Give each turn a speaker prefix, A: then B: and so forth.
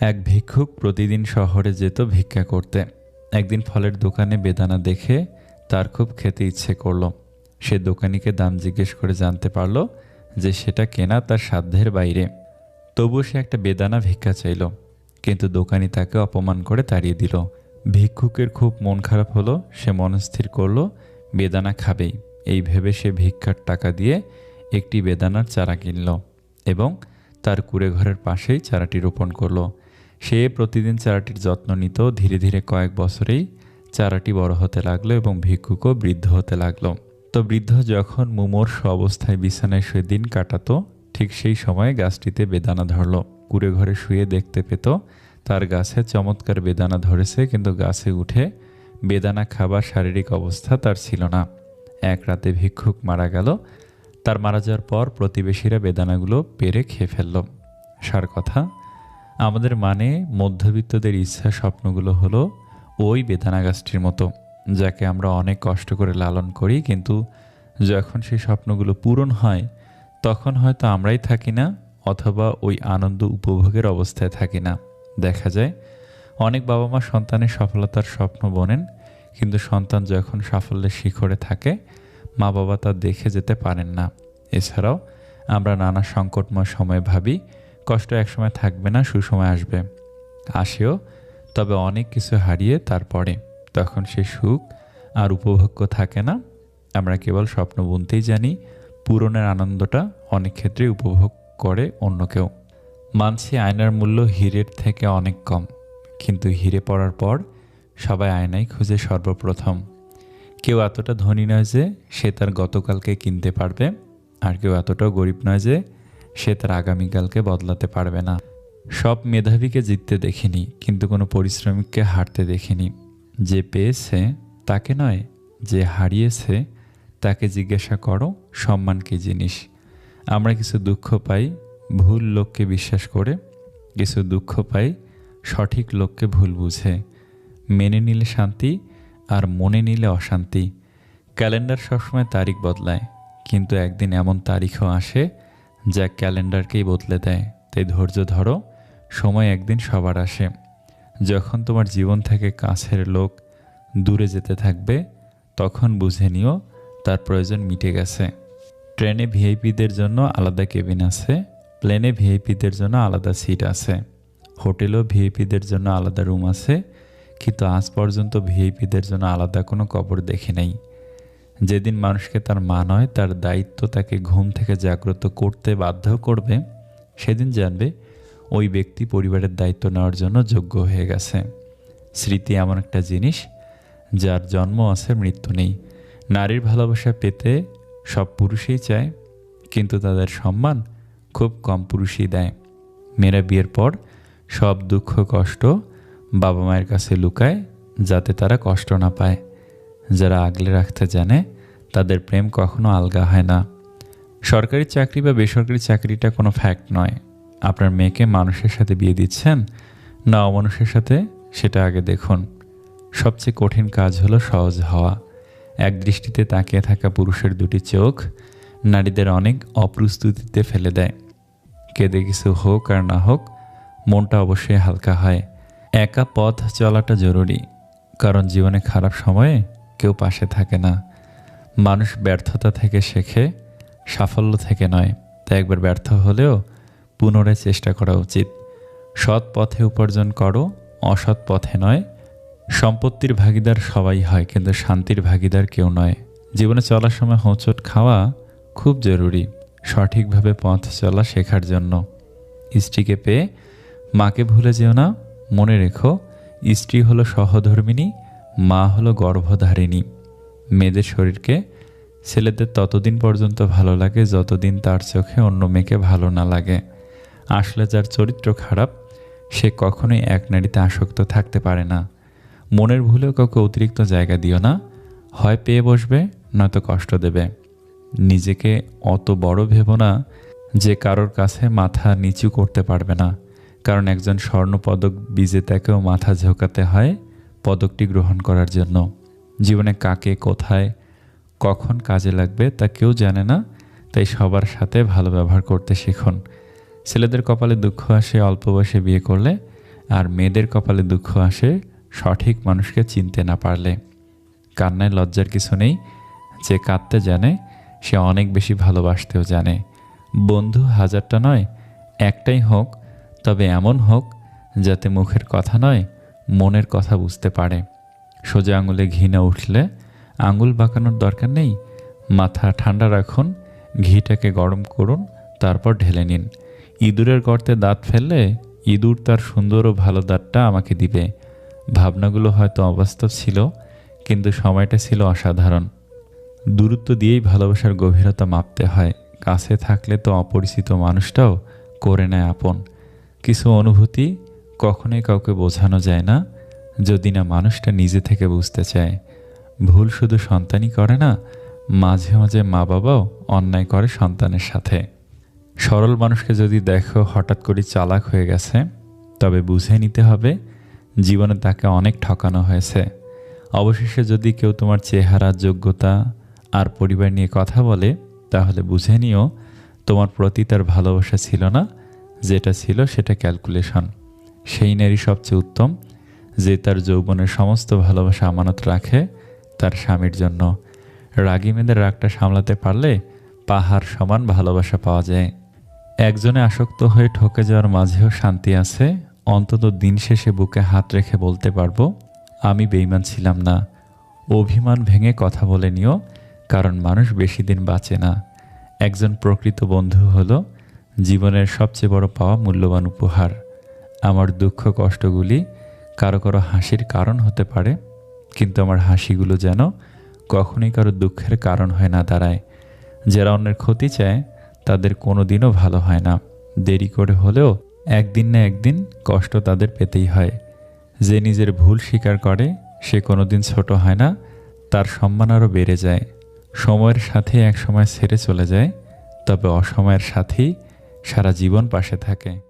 A: এক ভিক্ষুক প্রতিদিন শহরে যেত ভিক্ষা করতে। একদিন ফলের দোকানে বেদানা দেখে তার খুব খেতে ইচ্ছে করল। সে দোকানিকে দাম জিজ্ঞেস করে জানতে পারল যে সেটা কেনা তার সাধ্যের বাইরে। তবুও সে একটা বেদানা ভিক্ষা চাইল, কিন্তু দোকানি তাকে অপমান করে তাড়িয়ে দিল। ভিক্ষুকের খুব মন খারাপ হলো, সে মনস্থির করল, বেদানা খাবেই। এই ভেবে সে ভিক্ষার টাকা দিয়ে একটি বেদানার চারা কিনল এবং তার কুড়ে ঘরের পাশেই চারাটি রোপণ করল। সে প্রতিদিন চারাটির যত্ন নিত, ধীরে ধীরে কয়েক বছরেই চারাটি বড় হতে লাগল এবং ভিক্ষুকও বৃদ্ধ হতে লাগল। তো বৃদ্ধ যখন মুমূর্ষ অবস্থায় বিছানায় শুয়ে দিন কাটাতো, ঠিক সেই সময় গাছটিতে বেদানা ধরলো। কুড়ে ঘরে শুয়ে দেখতে পেত, তার গাছে চমৎকার বেদানা ধরেছে, কিন্তু গাছে উঠে বেদানা খাবার শারীরিক অবস্থা তার ছিল না। এক রাতে ভিক্ষুক মারা গেল, তার মারা যাওয়ার পর প্রতিবেশীরা বেদানাগুলো পেরে খেয়ে ফেলল। সার কথা আমাদের মানে মধ্যবিত্তদের ইচ্ছা স্বপ্নগুলো হলো ওই বেদানা গাছটির মতো, যাকে আমরা অনেক কষ্ট করে লালন করি, কিন্তু যখন সেই স্বপ্নগুলো পূরণ হয়, তখন হয়তো আমরাই থাকি না, অথবা ওই আনন্দ উপভোগের অবস্থায় থাকি না। দেখা যায়, অনেক বাবা মা সন্তানের সফলতার স্বপ্ন বোনেন, কিন্তু সন্তান যখন সাফল্যের শিখরে থাকে মা বাবা তা দেখে যেতে পারেন না। এছাড়াও আমরা নানা সংকটময় সময়ে ভাবি কষ্ট একসময় থাকবে না, সুসময় আসবে। আসেও, তবে অনেক কিছু হারিয়ে তারপরে, তখন সে সুখ আর উপভোগ্য থাকে না। আমরা কেবল স্বপ্ন বুনতেই জানি, পূরণের আনন্দটা অনেক ক্ষেত্রে উপভোগ করে অন্য কেউ। মানছি আয়নার মূল্য হীরের থেকে অনেক কম, কিন্তু হিরে পড়ার পর সবাই আয়নাই খুঁজে সর্বপ্রথম। কেউ এতটা ধনী নয় যে সে তার গতকালকে কিনতে পারবে, আর কেউ এতটাও গরিব নয় যে সে তার আগামীকালকে বদলাতে পারবে না। সব মেধাবীকে জিততে দেখিনি, কিন্তু কোনো পরিশ্রমিককে হারতে দেখিনি। যে পেয়েছে তাকে নয়, যে হারিয়েছে তাকে জিজ্ঞাসা করো, সম্মান কী জিনিস? আমরা কিছু দুঃখ পাই, ভুল লোককে বিশ্বাস করে। কিছু দুঃখ পাই, সঠিক লোককে ভুল বুঝে। মেনে নিলে শান্তি আর মনে নিলে অশান্তি। ক্যালেন্ডার সবসময় তারিখ বদলায়, কিন্তু একদিন এমন তারিখও আসে যা ক্যালেন্ডারকেই বদলে দেয়, তাই ধৈর্য ধরো, সময় একদিন সবার আসে। যখন তোমার জীবন থেকে কাছের লোক দূরে যেতে থাকবে, তখন বুঝে নিও তার প্রয়োজন মিটে গেছে। ট্রেনে ভিআইপিদের জন্য আলাদা কেবিন আছে, প্লেনে ভিআইপিদের জন্য আলাদা সিট আছে, হোটেলেও ভিআইপিদের জন্য আলাদা রুম আছে, কিন্তু আজ পর্যন্ত ভিআইপিদের জন্য আলাদা কোনো কবর দেখি নাই। যেদিন মানুষকে তার মা নয়, তার দায়িত্ব তাকে ঘুম থেকে জাগ্রত করতে বাধ্য করবে, সেদিন জানবে ওই ব্যক্তি পরিবারের দায়িত্ব নেওয়ার জন্য যোগ্য হয়ে গেছে। স্মৃতি এমন একটা জিনিস যার জন্ম আছে, মৃত্যু নেই। নারীর ভালোবাসা পেতে সব পুরুষই চায়, কিন্তু তাদের সম্মান খুব কম পুরুষই দেয়। মেয়েরা বিয়ের পর সব দুঃখ কষ্ট বাবা মায়ের কাছে লুকায়, যাতে তারা কষ্ট না পায়। যারা আগলে রাখতে জানে, তাদের প্রেম কখনো আলগা হয় না। সরকারি চাকরি বা বেসরকারি চাকরিটা কোনো ফ্যাক্ট নয়। আপনার মেয়েকে মানুষের সাথে বিয়ে দিচ্ছেন, না অমানুষের সাথে, সেটা আগে দেখুন। সবচেয়ে কঠিন কাজ হলো সহজ হওয়া। এক দৃষ্টিতে তাকিয়ে থাকা পুরুষের দুটি চোখ নারীদের অনেক অপ্রস্তুতিতে ফেলে দেয়। কেঁদে কিছু হোক আর না হোক, মনটা অবশ্যই হালকা হয়। একা পথ চলাটা জরুরি, কারণ জীবনে খারাপ সময়ে কেউ পাশে থাকে না। মানুষ ব্যর্থতা থেকে শেখে, সাফল্য থেকে নয়। তাই একবার ব্যর্থ হলেও পুনরায় চেষ্টা করা উচিত। সৎ পথে উপার্জন করো, অসৎ পথে নয়। সম্পত্তির ভাগিদার সবাই হয়, কিন্তু শান্তির ভাগিদার কেউ নয়। জীবনে চলার সময় হোঁচট খাওয়া খুব জরুরি। সঠিকভাবে পথ চলা শেখার জন্য। স্ত্রীকে পেয়ে মাকে ভুলে যেও না, মনে রেখো, স্ত্রী হলো সহধর্মিনী মা হলো গর্ভধারিণী। মেয়েদের শরীরকে ছেলেদের ততদিন পর্যন্ত ভালো লাগে, যতদিন তার চোখে অন্য মেয়েকে ভালো না লাগে। আসলে যার চরিত্র খারাপ, সে কখনোই এক নারীতে আসক্ত থাকতে পারে না। মনের ভুলেও কাউকে অতিরিক্ত জায়গা দিও না, হয় পেয়ে বসবে, নয়তো কষ্ট দেবে। নিজেকে অত বড় ভেবো না যে কারোর কাছে মাথা নিচু করতে পারবে না, কারণ একজন স্বর্ণপদক বিজেতাকেও মাথা ঝোঁকাতে হয় পদকটি গ্রহণ করার জন্য। জীবনে কাকে, কোথায়, কখন কাজে লাগবে তা কেউ জানে না, তাই সবার সাথে ভালো ব্যবহার করতে শিখুন। ছেলেদের কপালে দুঃখ আসে অল্প বয়সে বিয়ে করলে, আর মেয়েদের কপালে দুঃখ আসে সঠিক মানুষকে চিনতে না পারলে। কান্নায় লজ্জার কিছু নেই, যে কাঁদতে জানে, সে অনেক বেশি ভালোবাসতেও জানে। বন্ধু হাজারটা নয়, একটাই হোক, তবে এমন হোক, যাতে মুখের কথা নয় মনের কথা বুঝতে পারে। সোজা আঙুলে ঘি না উঠলে আঙুল বাঁকানোর দরকার নেই। মাথা ঠান্ডা রাখুন, ঘিটাকে গরম করুন, তারপর ঢেলে নিন। ইঁদুরের গর্তে দাঁত ফেললে ইঁদুর তার সুন্দর ও ভালো দাঁতটা আমাকে দিবে। ভাবনাগুলো হয়তো অবাস্তব ছিল, কিন্তু সময়টা ছিল অসাধারণ। দূরত্ব দিয়েই ভালোবাসার গভীরতা মাপতে হয়। কাছে থাকলে তো অপরিচিত মানুষটাও করে নেয় আপন। কিছু অনুভূতি কখনোই কাউকে বোঝানো যায় না। যদি না মানুষটা নিজে থেকে বুঝতে চায়। ভুল শুধু সন্তানই করে না, মাঝে মাঝে মা বাবাও অন্যায় করে সন্তানের সাথে। সরল মানুষকে যদি দেখো হঠাৎ করে চালাক হয়ে গেছে, তবে বুঝে নিতে হবে, জীবনে তাকে অনেক ঠকানো হয়েছে। অবশেষে যদি কেউ তোমার চেহারা, যোগ্যতা আর পরিবার নিয়ে কথা বলে, তাহলে বুঝে নিও, তোমার প্রতি তার ভালোবাসা ছিল না, যেটা ছিল সেটা ক্যালকুলেশন সেই নারী সবচেয়ে উত্তম, যে তার যৌবনের সমস্ত ভালোবাসা আমানত রাখে তার স্বামীর জন্য। রাগী মেয়েদের রাগটা সামলাতে পারলে পাহাড় সমান ভালোবাসা পাওয়া যায়। একজনে আসক্ত হয়ে ঠকে যাওয়ার মাঝেও শান্তি আছে। অন্তত দিন শেষে বুকে হাত রেখে বলতে পারব, আমি বেইমান ছিলাম না। অভিমান ভেঙে কথা বলে নিও, কারণ মানুষ বেশি দিন বাঁচে না। একজন প্রকৃত বন্ধু হলো জীবনের সবচেয়ে বড় পাওয়া মূল্যবান উপহার। আমার দুঃখ কষ্টগুলি কারও কারও হাসির কারণ হতে পারে, কিন্তু আমার হাসিগুলো যেন কখনোই কারও দুঃখের কারণ হয় না দাঁড়ায়। যারা অন্যের ক্ষতি চায়, তাদের কোনো দিনও ভালো হয় না। দেরি করে হলেও একদিন না একদিন কষ্ট তাদের পেতেই হয়। যে নিজের ভুল স্বীকার করে, সে কোনো দিন ছোটো হয় না, তার সম্মান আরও বেড়ে যায়। সময়ের সাথে এক সময় ছেড়ে চলে যায়, তবে অসময়ের সাথেই সারা জীবন পাশে থাকে।